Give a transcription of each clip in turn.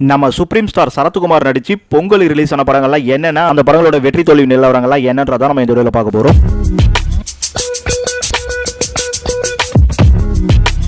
நம்ம supreme star Sarathkumar நடிச்சு Pongal release ஆன படங்கள்லாம் என்னென்ன அந்த படங்களோட வெற்றி தோல்வி நிலவரங்கள்லாம் என்னன்றதான் நம்ம இந்த வீடியோவில் பார்க்க போகிறோம்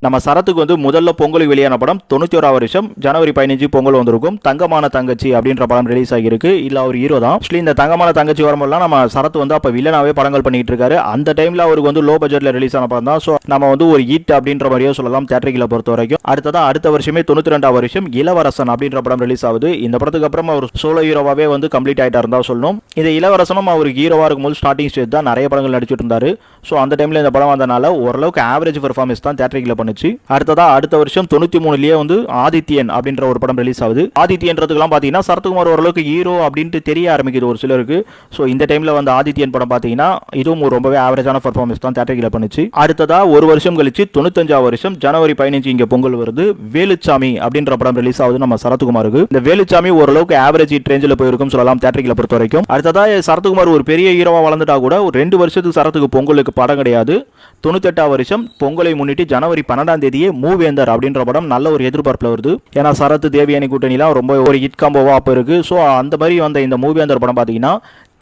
நம்ம சரத்துக்கு வந்து முதல்ல பொங்கலுக்கு வெளியான படம் தொண்ணூத்தி ஓராவது வருஷம் ஜனவரி பதினஞ்சு பொங்கல் வந்திருக்கும். தங்கமான தங்கச்சி அப்படின்ற படம் ரிலீஸ் ஆகியிருக்கு. இல்ல அவர் ஹீரோ தான். ஆக்சுவலி இந்த தங்கமான தங்கச்சி வரும்போதெல்லாம் நம்ம சரத் வந்து அப்ப வில்லனாவே படங்கள் பண்ணிட்டு இருக்காரு. அந்த டைம்ல அவருக்கு வந்து லோ பட்ஜெட்ல ரிலீஸ் ஆன படம் தான். ஸோ நம்ம வந்து ஒரு ஹீட் அப்படின்ற மாதிரியோ சொல்லலாம் தேட்டரிகளை பொறுத்த வரைக்கும். அடுத்ததா அடுத்த வருஷமே தொண்ணூத்தி ரெண்டாவது வருஷம் இளவரசன் அப்படின்ற படம் ரிலீஸ் ஆகுது. இந்த படத்துக்கு அப்புறம் அவர் சோலோ ஹீரோவாவே வந்து கம்ப்ளீட் ஆயிட்டா இருந்தா சொல்லணும். இந்த இளவரசனும் அவருக்கு ஹீரோவா இருக்கும்போது ஸ்டார்டிங் ஸ்டேஜ் தான் நிறைய படங்கள் நடிச்சிட்டு இருந்தாரு. ஸோ அந்த டைம்ல இந்த படம் வந்தனால ஓரளவுக்கு ஆவரேஜ் பெர்ஃபார்மன்ஸ் தான் தேட்டரிகளை பண்ணுச்சு அடுத்ததா அடுத்த வருஷம் தொண்ணூத்தி மூணுலயே வந்து ஆதித்யன் அப்படின்ற ஒரு படம் ரிலீஸ் ஆகுது. ஆதித்யன்றதுக்கெல்லாம் பார்த்தீங்கன்னா சரத்குமார் ஓரளவுக்கு ஹீரோ அப்படின்ட்டு தெரிய ஆரம்பிக்குது ஒரு சிலருக்கு. ஸோ இந்த டைம்ல வந்து ஆதித்யன் படம் பார்த்தீங்கன்னா இதுவும் ஒரு ரொம்பவே ஆவரேஜான பர்ஃபார்மன்ஸ் தான் தேட்டரில் பண்ணுச்சு. அடுத்ததா ஒரு வருஷம் கழிச்சு தொண்ணூத்தஞ்சாவது வருஷம் ஜனவரி பதினஞ்சு இங்க பொங்கல் வருது. வேலுச்சாமி அப்படின்ற படம் ரிலீஸ் ஆகுது நம்ம சரத்குமாருக்கு. இந்த வேலுச்சாமி ஓரளவுக்கு ஆவரேஜ் ரேஞ்சில் போயிருக்கும் சொல்லலாம் தேட்டரில் பொறுத்த வரைக்கும். அடுத்ததா சரத்குமார் ஒரு பெரிய ஹீரோவா வளர்ந்துட்டா கூட ஒரு ரெண்டு வருஷத்துக்கு சரத்துக்கு பொங்கலுக்கு படம் கிடையாது. தொண்ணூத்தெட்டாம் வருஷம் பொங்கலை முன்னிட்டு ஜனவரி பன்னெண்டாம் தேதியே மூவேந்தர் அப்படின்ற படம் நல்ல ஒரு எதிர்பார்ப்பில் வருது. ஏன்னா சரத் தேவியானி கூட்டணிலாம் ரொம்ப ஒரு ஹிட் காம்போவா அப்போ இருக்கு. ஸோ அந்த மாதிரி வந்த இந்த மூவேந்தர் படம் பார்த்தீங்கன்னா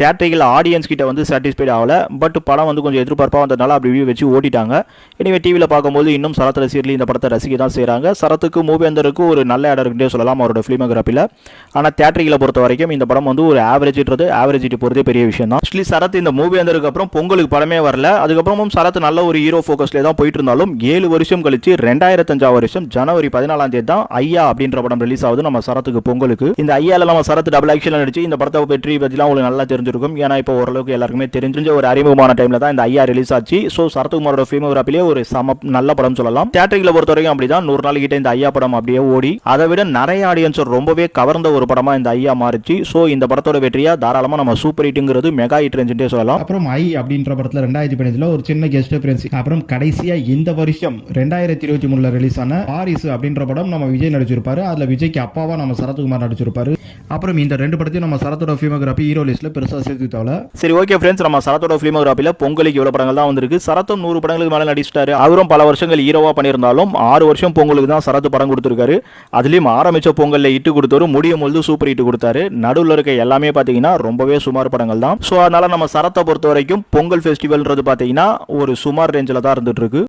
தேட்டரிகள் ஆடியன்ஸ் கிட்ட வந்து சாட்டிஸ்ஃபைட் ஆகலை. பட் படம் வந்து கொஞ்சம் எதிர்பார்ப்பாக வந்ததுனால அப்படி ரிவ்யூ வச்சு ஓட்டிட்டாங்க. எனவே டிவியில் பார்க்கும்போது இன்னும் சரத் ரசிகர்கள் இந்த படத்தை ரசிக்க தான் செய்கிறாங்க சரத்துக்கு மூவேந்தருக்கு ஒரு நல்ல இடம் இருக்குன்னே சொல்லலாம் அவரோட ஃபிலிமோகிராஃபியில் ஆனால் தேட்டரிகளை பொறுத்த வரைக்கும் இந்த படம் வந்து ஒரு ஆவரேஜ்ன்றது ஆவரேஜிட்டு போகிறதே பெரிய விஷயம் தான். ஆக்சுவலி சரத் இந்த மூவேந்தருக்கு அப்புறம் பொங்கலுக்கு படமே வரல. அதுக்கப்புறமும் சரத் நல்ல ஒரு ஹீரோ ஃபோக்கஸ்லேயே தான் போயிட்டு இருந்தாலும் ஏழு வருஷம் கழிச்சு ரெண்டாயிரத்தஞ்சாவது வருஷம் ஜனவரி பதினாலாம் தேதி தான் ஐயா அப்படின்ற படம் ரிலீஸ் ஆகுது நம்ம சரத்துக்கு பொங்கலுக்கு. இந்த ஐயாவில் நம்ம சரத் டபுள் ஆக்ஷன் நடிச்சு இந்த படத்தை வெற்றி பற்றிலாம் உங்களுக்கு நல்லா தெரிஞ்சிருக்கும். ஏன்னா இப்போ ஓரளவுக்கு எல்லாருக்குமே தெரிஞ்ச ஒரு அறிமுகமான டைம்ல தான் இந்த ஐயா ரிலீஸ் ஆச்சு. ஸோ சரத்குமாரோட ஃபிலிமோகிராஃபிலே ஒரு சம நல்ல படம் சொல்லலாம். தேட்டரிகளை பொறுத்த வரைக்கும் அப்படிதான். நூறு நாள் கிட்ட இந்த ஐயா படம் அப்படியே ஓடி. அதை விட நிறைய ஆடியன்ஸ் ரொம்பவே கவர்ந்த ஒரு படமா இந்த ஐயா மாறிச்சு. ஸோ இந்த படத்தோட வெற்றியா தாராளமா நம்ம சூப்பர் ஹிட்டுங்கிறது மெகா ஹிட் ரேஞ்சுட்டே சொல்லலாம். அப்புறம் ஐ அப்படின்ற படத்தில் ரெண்டாயிரத்தி பதினஞ்சுல ஒரு சின்ன கெஸ்ட் அப்பியரன்ஸ் அப்புறம் கடைசியா இந்த வருஷம் ரெண்டாயிரத்தி இருபத்தி மூணுல ரிலீஸ் ஆன வாரிசு அப்படின்ற படம் நம்ம விஜய் நடிச்சிருப்பாரு. அதுல விஜய்க்கு அப்பாவா நம்ம சரத்குமார் நடிச்சிருப்பாரு. அப்புறம் இந்த ரெண்டு படத்தையும் நம்ம சரத்தோட ஃபிலிமோகிராஃபி ஹீரோ பெருசா பெருசாக சேர்த்து சரி ஓகே ஃப்ரெண்ட்ஸ் நம்ம சரத்தோட ஃபிலிமோகிராஃபியில் பொங்கலுக்கு இவ்வளோ படங்கள் தான் வந்திருக்கு. சரத்தும் நூறு படங்களுக்கு மேலே நடிச்சிட்டாரு. அவரும் பல வருஷங்கள் ஹீரோவாக பண்ணியிருந்தாலும் ஆறு வருஷம் பொங்கலுக்கு தான் சரத்து படம் கொடுத்துருக்காரு. அதுலேயும் ஆரம்பிச்ச பொங்கலில் இட்டு கொடுத்தவரும் முடியும் பொழுது சூப்பர் ஹிட் கொடுத்தாரு. நடுவில் இருக்க எல்லாமே பார்த்தீங்கன்னா ரொம்பவே சுமார் படங்கள் தான். ஸோ அதனால் நம்ம சரத்தை பொறுத்த வரைக்கும் பொங்கல் ஃபெஸ்டிவல்ன்றது பார்த்தீங்கன்னா ஒரு சுமார் ரேஞ்சில் தான் இருந்துகிட்ருக்கு